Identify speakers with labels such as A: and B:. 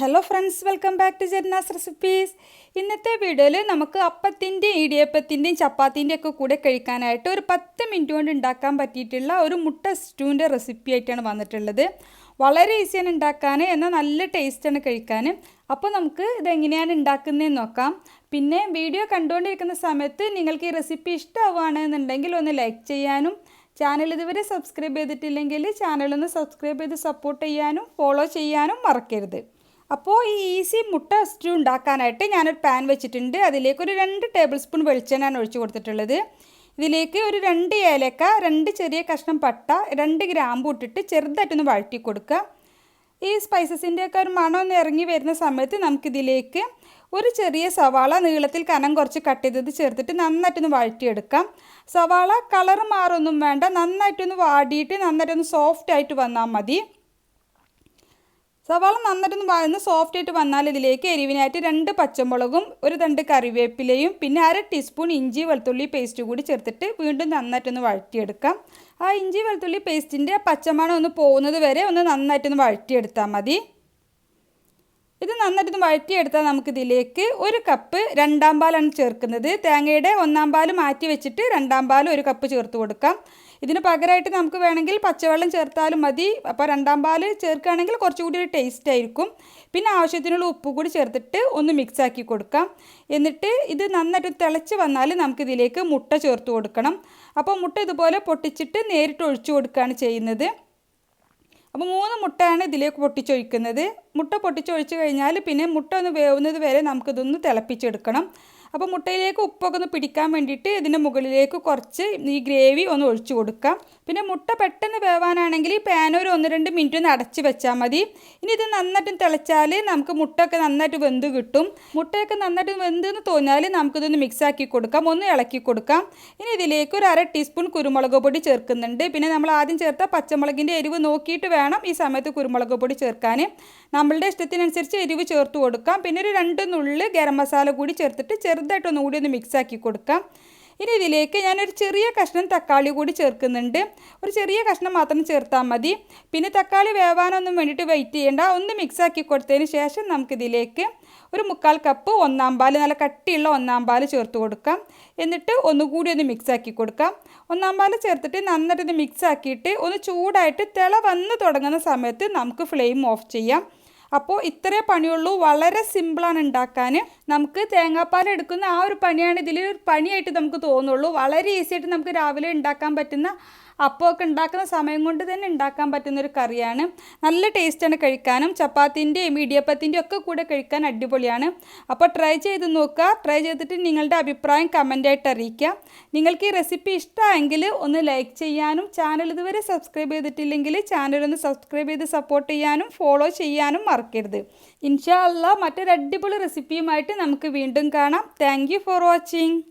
A: Hello friends welcome back to Jerna's recipes ഇന്നത്തെ വീഡിയോയിൽ നമുക്ക് അപ്പത്തിന്റെയും ഇടിയപ്പത്തിന്റെയും ചപ്പാത്തിന്റെയും ഒക്കെ കൂടെ കഴിക്കാനായിട്ട് ഒരു പത്ത് മിനിറ്റ് കൊണ്ട് ഉണ്ടാക്കാൻ പറ്റിയിട്ടുള്ള ഒരു മുട്ട സ്റ്റൂവിന്റെ റെസിപ്പി ആയിട്ടാണ് വന്നിട്ടുള്ളത്. വളരെ ഈസിയാണ് ഉണ്ടാക്കാൻ എന്നാൽ നല്ല ടേസ്റ്റാണ് കഴിക്കാൻ അപ്പോൾ നമുക്ക് ഇതെങ്ങനെയാണ് ഉണ്ടാക്കുന്നതെന്ന് നോക്കാം. പിന്നെ വീഡിയോ കണ്ടുകൊണ്ടിരിക്കുന്ന സമയത്ത് നിങ്ങൾക്ക് ഈ റെസിപ്പി ഇഷ്ടമാവുകയാണെന്നുണ്ടെങ്കിൽ ഒന്ന് ലൈക്ക് ചെയ്യാനും ചാനൽ ഇതുവരെ സബ്സ്ക്രൈബ് ചെയ്തിട്ടില്ലെങ്കിൽ ചാനലൊന്ന് സബ്സ്ക്രൈബ് ചെയ്ത് സപ്പോർട്ട് ചെയ്യാനും ഫോളോ ചെയ്യാനും മറക്കരുത്. അപ്പോൾ ഈ ഈസി മുട്ട സ്റ്റൂ ഉണ്ടാക്കാനായിട്ട് ഞാനൊരു പാൻ വെച്ചിട്ടുണ്ട്. അതിലേക്ക് ഒരു രണ്ട് ടേബിൾ സ്പൂൺ വെളിച്ചെണ്ണയാണ് ഒഴിച്ചു കൊടുത്തിട്ടുള്ളത്. ഇതിലേക്ക് ഒരു രണ്ട് ഏലക്ക രണ്ട് ചെറിയ കഷ്ണം പട്ട രണ്ട് ഗ്രാമ്പു ഇട്ടിട്ട് ചെറുതായിട്ടൊന്ന് വഴറ്റി കൊടുക്കുക. ഈ സ്പൈസസിന്റെയൊക്കെ ഒരു മണം ഒന്ന് ഇറങ്ങി വരുന്ന സമയത്ത് നമുക്കിതിലേക്ക് ഒരു ചെറിയ സവാള നീളത്തിൽ കനം കുറച്ച് കട്ട് ചെയ്തത് ചേർത്തിട്ട് നന്നായിട്ടൊന്ന് വഴറ്റിയെടുക്കാം. സവാള കളർ മാറൊന്നും വേണ്ട നന്നായിട്ടൊന്ന് വാടിയിട്ട് നന്നായിട്ടൊന്ന് സോഫ്റ്റ് ആയിട്ട് വന്നാൽ മതി. സവാള നന്നായിട്ടൊന്ന് വഴന്ന് സോഫ്റ്റ് ആയിട്ട് വന്നാൽ ഇതിലേക്ക് എരിവിനായിട്ട് രണ്ട് പച്ചമുളകും ഒരു രണ്ട് കറിവേപ്പിലയും പിന്നെ അര ടീസ്പൂൺ ഇഞ്ചി വെളുത്തുള്ളി പേസ്റ്റ് കൂടി ചേർത്തിട്ട് വീണ്ടും നന്നായിട്ടൊന്ന് വഴറ്റിയെടുക്കാം. ആ ഇഞ്ചി വെളുത്തുള്ളി പേസ്റ്റിന്റെ പച്ചമണം ഒന്ന് പോകുന്നത് വരെ ഒന്ന് നന്നായിട്ടൊന്ന് വഴറ്റിയെടുത്താൽ മതി. ഇത് നന്നായിട്ടൊന്ന് വഴറ്റിയെടുത്താൽ നമുക്കിതിലേക്ക് ഒരു കപ്പ് രണ്ടാം പാലാണ് ചേർക്കുന്നത്. തേങ്ങയുടെ ഒന്നാം പാൽ മാറ്റി വെച്ചിട്ട് രണ്ടാം പാൽ ഒരു കപ്പ് ചേർത്ത് കൊടുക്കാം. ഇതിന് പകരമായിട്ട് നമുക്ക് വേണമെങ്കിൽ പച്ചവെള്ളം ചേർത്താലും മതി. അപ്പോൾ രണ്ടാം പാൽ ചേർക്കുകയാണെങ്കിൽ കുറച്ചുകൂടി ഒരു ടേസ്റ്റ് ആയിരിക്കും. പിന്നെ ആവശ്യത്തിനുള്ള ഉപ്പ് കൂടി ചേർത്തിട്ട് ഒന്ന് മിക്സ് ആക്കി കൊടുക്കാം. എന്നിട്ട് ഇത് നന്നായിട്ട് തിളച്ച് വന്നാൽ നമുക്കിതിലേക്ക് മുട്ട ചേർത്ത് കൊടുക്കണം. അപ്പോൾ മുട്ട ഇതുപോലെ പൊട്ടിച്ചിട്ട് നേരിട്ട് ഒഴിച്ചു കൊടുക്കുകയാണ് ചെയ്യുന്നത്. അപ്പോൾ മൂന്ന് മുട്ടയാണ് ഇതിലേക്ക് പൊട്ടിച്ചൊഴിക്കുന്നത്. മുട്ട പൊട്ടിച്ചൊഴിച്ച് കഴിഞ്ഞാൽ പിന്നെ മുട്ട ഒന്ന് വേവുന്നത് വരെ നമുക്കിതൊന്ന് തിളപ്പിച്ചെടുക്കണം. അപ്പോൾ മുട്ടയിലേക്ക് ഉപ്പൊക്കെ ഒന്ന് പിടിക്കാൻ വേണ്ടിയിട്ട് ഇതിന്റെ മുകളിലേക്ക് കുറച്ച് ഈ ഗ്രേവി ഒന്ന് ഒഴിച്ചു കൊടുക്കാം. പിന്നെ മുട്ട പെട്ടെന്ന് വേവാനാണെങ്കിൽ ഈ പാൻ ഒരു ഒന്ന് രണ്ട് മിനിറ്റ് ഒന്ന് അടച്ച് വെച്ചാൽ മതി. ഇനി ഇത് നന്നായിട്ട് തിളച്ചാൽ നമുക്ക് മുട്ടയൊക്കെ നന്നായിട്ട് വെന്ത് കിട്ടും. മുട്ടയൊക്കെ നന്നായിട്ട് വെന്ത് എന്ന് തോന്നിയാൽ നമുക്കിതൊന്ന് മിക്സാക്കി കൊടുക്കാം. ഒന്ന് ഇളക്കി കൊടുക്കാം. ഇനി ഇതിലേക്ക് ഒരു അര ടീസ്പൂൺ കുരുമുളക് പൊടി ചേർക്കുന്നുണ്ട്. പിന്നെ നമ്മൾ ആദ്യം ചേർത്ത പച്ചമുളകിന്റെ എരിവ് നോക്കിയിട്ട് വേണം ഈ സമയത്ത് കുരുമുളക് പൊടി ചേർക്കാൻ. നമ്മളുടെ ഇഷ്ടത്തിനനുസരിച്ച് എരിവ് ചേർത്ത് കൊടുക്കാം. പിന്നെ ഒരു രണ്ട് നുള്ളിൽ ഗരം മസാല കൂടി ചേർത്തിട്ട് ചെറുതായിട്ട് ഒന്നുകൂടി ഒന്ന് മിക്സ് ആക്കി കൊടുക്കാം. ഇനി ഇതിലേക്ക് ഞാനൊരു ചെറിയ കഷ്ണം തക്കാളി കൂടി ചേർക്കുന്നുണ്ട്. ഒരു ചെറിയ കഷ്ണം മാത്രം ചേർത്താൽ മതി. പിന്നെ തക്കാളി വേവാനൊന്നും വേണ്ടിയിട്ട് വെയിറ്റ് ചെയ്യേണ്ട. ഒന്ന് മിക്സ് ആക്കി കൊടുത്തതിന് ശേഷം നമുക്കിതിലേക്ക് ഒരു മുക്കാൽ കപ്പ് ഒന്നാം പാൽ നല്ല കട്ടിയുള്ള ഒന്നാം പാൽ ചേർത്ത് കൊടുക്കാം. എന്നിട്ട് ഒന്നുകൂടി ഒന്ന് മിക്സ് ആക്കി കൊടുക്കാം. ഒന്നാം പാൽ ചേർത്തിട്ട് നന്നായിട്ട് ഇത് മിക്സ് ആക്കിയിട്ട് ഒന്ന് ചൂടായിട്ട് തിള വന്ന് തുടങ്ങുന്ന സമയത്ത് നമുക്ക് ഫ്ലെയിം ഓഫ് ചെയ്യാം. അപ്പോൾ ഇത്രേ പണിയുള്ളൂ. വളരെ സിമ്പിളാണ് ഉണ്ടാക്കാൻ. നമുക്ക് തേങ്ങാപ്പാൽ എടുക്കുന്ന ആ ഒരു പണിയാണ് ഇതിൽ ഒരു പണിയായിട്ട് നമുക്ക് തോന്നുള്ളൂ. വളരെ ഈസി ആയിട്ട് നമുക്ക് രാവിലെ ഉണ്ടാക്കാൻ പറ്റുന്ന അപ്പമൊക്കെ ഉണ്ടാക്കുന്ന സമയം കൊണ്ട് തന്നെ ഉണ്ടാക്കാൻ പറ്റുന്ന ഒരു കറിയാണ്. നല്ല ടേസ്റ്റാണ് കഴിക്കാനും. ചപ്പാത്തിന്റെയും ഇടിയപ്പത്തിന്റെയും ഒക്കെ കൂടെ കഴിക്കാൻ അടിപൊളിയാണ്. അപ്പോൾ ട്രൈ ചെയ്ത് നോക്കുക. ട്രൈ ചെയ്തിട്ട് നിങ്ങളുടെ അഭിപ്രായം കമന്റായിട്ട് അറിയിക്കുക. നിങ്ങൾക്ക് ഈ റെസിപ്പി ഇഷ്ടമായെങ്കിൽ ഒന്ന് ലൈക്ക് ചെയ്യാനും ചാനൽ ഇതുവരെ സബ്സ്ക്രൈബ് ചെയ്തിട്ടില്ലെങ്കിൽ ചാനൽ ഒന്ന് സബ്സ്ക്രൈബ് ചെയ്ത് സപ്പോർട്ട് ചെയ്യാനും ഫോളോ ചെയ്യാനും മറക്കരുത്. ഇൻഷാ അല്ല മറ്റൊരു അടിപൊളി റെസിപ്പിയുമായിട്ട് നമുക്ക് വീണ്ടും കാണാം. Thank for watching